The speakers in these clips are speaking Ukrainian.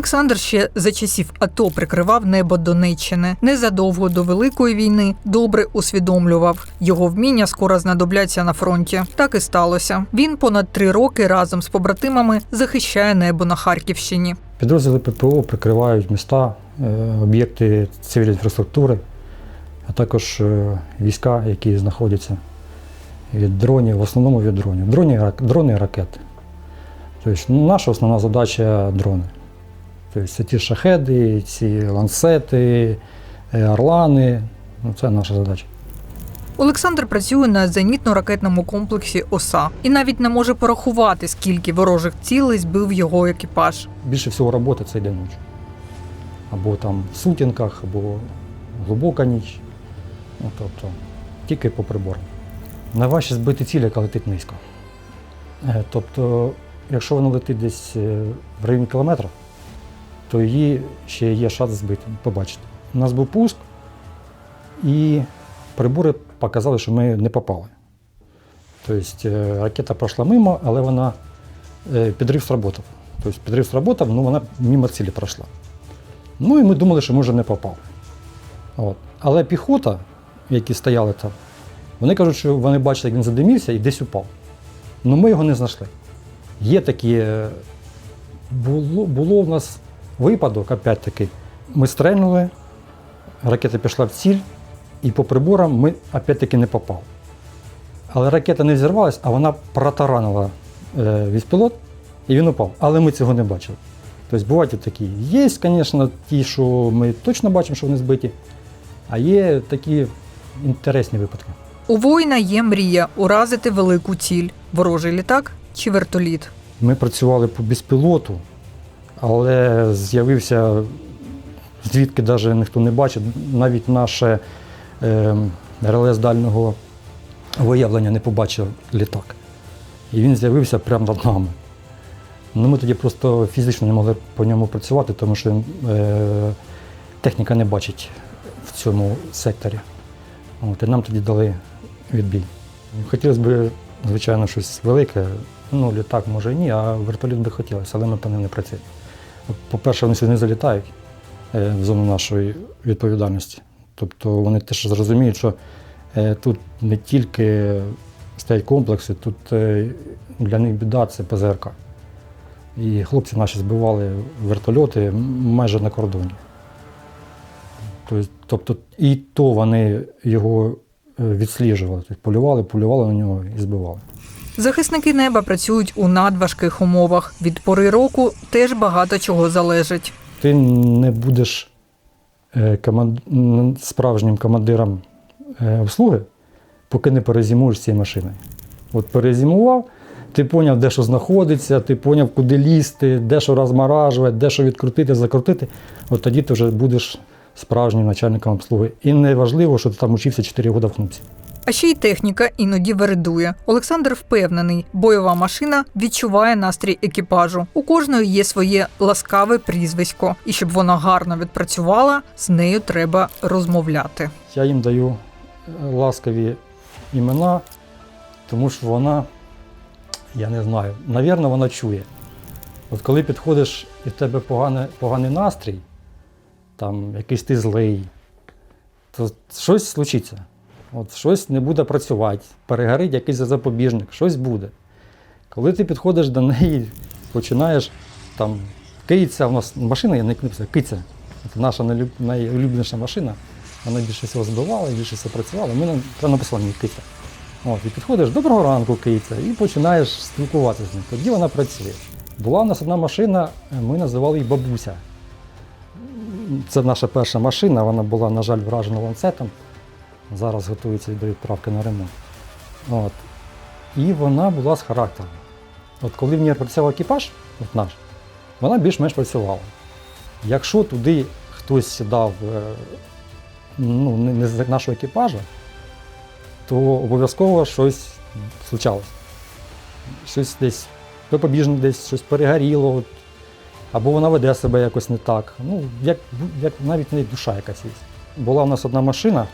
Олександр ще за часів АТО прикривав небо Донеччини. Незадовго до великої війни добре усвідомлював, його вміння скоро знадобляться на фронті. Так і сталося. Він понад три роки разом з побратимами захищає небо на Харківщині. Підрозділи ППО прикривають міста, е, об'єкти цивільної інфраструктури, а також е, війська, які знаходяться від дронів, в основному від дронів. Дрони, і рак- дрони і ракети. Тобто наша основна задача дрони. Тобто ті шахеди, ці ланцети, е, орлани. Ну, це наша задача. Олександр працює на зенітно-ракетному комплексі ОСА і навіть не може порахувати, скільки ворожих цілей збив його екіпаж. Більше всього роботи це йде ночі. Або там в сутінках, або глибока ніч. Ну, тобто, тільки по приборам. Найважче збити ціль, яка летить низько. Е, Тобто, якщо вона летить десь е, в районі кілометра, то її ще є шанс збити, побачити. У нас був пуск, і прибори показали, що ми не попали. Тобто е, ракета пройшла мимо, але вона е, підрив сработав. Тобто підрив сработав, ну вона мимо цілі пройшла. Ну і ми думали, що ми вже не попали. От. Але піхота, які стояли там, вони кажуть, що вони бачили, як він задимівся і десь упав. Ну ми його не знайшли. Є такі. е, Було, було у нас випадок, опять-таки, ми стрельнули, ракета пішла в ціль, і по приборам ми опять-таки не попали. Але ракета не взірвалась, а вона протаранила е, віспілот, і він упав. Але ми цього не бачили. Тобто бувають такі. Є, звісно, ті, що ми точно бачимо, що вони збиті, а є такі інтересні випадки. У воїна є мрія уразити велику ціль ворожий літак чи вертоліт. Ми працювали по безпілоту, але з'явився, звідки навіть ніхто не бачив, навіть наше е, РЛС дальнього виявлення не побачив літак. І він з'явився прямо над нами. Ну, ми тоді просто фізично не могли по ньому працювати, тому що е, техніка не бачить в цьому секторі. От, і нам тоді дали відбій. Хотілося б, звичайно, щось велике. Ну, літак може і ні, а вертоліт би хотілося, але ми по ним не працюємо. По-перше, вони сюди не залітають е, в зону нашої відповідальності. Тобто вони теж зрозуміють, що е, тут не тільки стоять комплекси, тут е, для них біда це ПЗРК. І хлопці наші збивали вертольоти майже на кордоні. Тобто, і то вони його відсліджували, тобто полювали, полювали на нього і збивали. Захисники неба працюють у надважких умовах. Від пори року теж багато чого залежить. Ти не будеш е, справжнім командиром е, обслуги, поки не перезимуєш цією машиною. От перезимував, ти поняв, де що знаходиться, ти поняв, куди лізти, де що розморажувати, де що відкрутити, закрутити. От тоді ти вже будеш справжнім начальником обслуги. І не важливо, що ти там учився 4 роки в кнопці. А ще й техніка іноді вередує. Олександр впевнений, бойова машина відчуває настрій екіпажу. У кожної є своє ласкаве прізвисько, і щоб вона гарно відпрацювала, з нею треба розмовляти. Я їм даю е, ласкаві імена, тому що вона, я не знаю, навірно, вона чує. От коли підходиш і в тебе погане, поганий настрій, там якийсь ти злий, то щось случиться. От щось не буде працювати, перегорить якийсь запобіжник, щось буде. Коли ти підходиш до неї, починаєш там киця, у нас машина, я не книпся, киця. Це наша найулюбленіша машина. Вона більше всього збивала, більше всього працювала. Ми написала мені киця. От, і підходиш, доброго ранку, киця, і починаєш спілкуватися з ним. Тоді вона працює. Була в нас одна машина, ми називали її бабуся. Це наша перша машина, вона була, на жаль, вражена ланцетом. Зараз готується до відправки на ремонт. От. І вона була з характером. От коли в ній працював екіпаж, от наш, вона більш-менш працювала. Якщо туди хтось сідав е, ну, не з нашого екіпажа, то обов'язково щось случалось. Щось десь побіжне десь щось перегоріло, або вона веде себе якось не так. Ну, як, як навіть не душа якась є. Була в нас одна машина,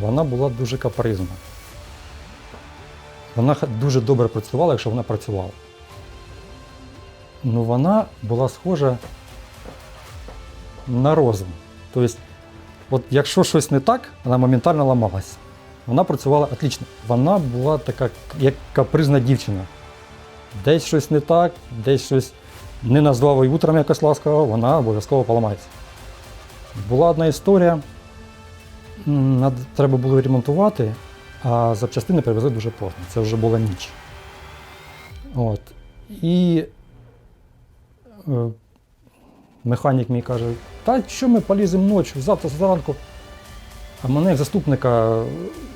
вона була дуже капризна. Вона дуже добре працювала, якщо вона працювала. ну вона була схожа на розум. Тобто, от якщо щось не так, вона моментально ламалась. Вона працювала отлично. Вона була така, як капризна дівчина. Десь щось не так, десь щось не назвав і утром якось ласково, вона обов'язково поламається. Була одна історія, треба було ремонтувати, а запчастини привезли дуже поздно. Це вже була ніч. От. І е, механік мій каже, та що ми поліземо ночі, завтра зранку. А мене заступника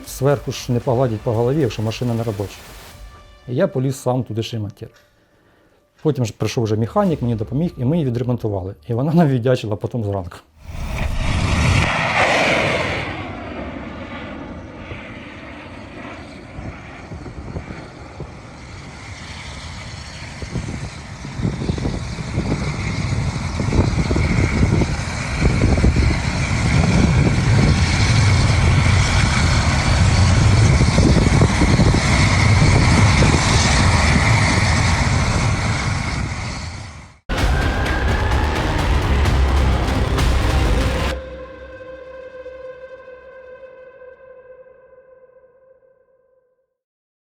зверху ж не погладять по голові, якщо машина не робоча. І я поліз сам туди ремонтувати. Потім прийшов вже механік, мені допоміг, і ми її відремонтували. І вона нам віддячила потім зранку.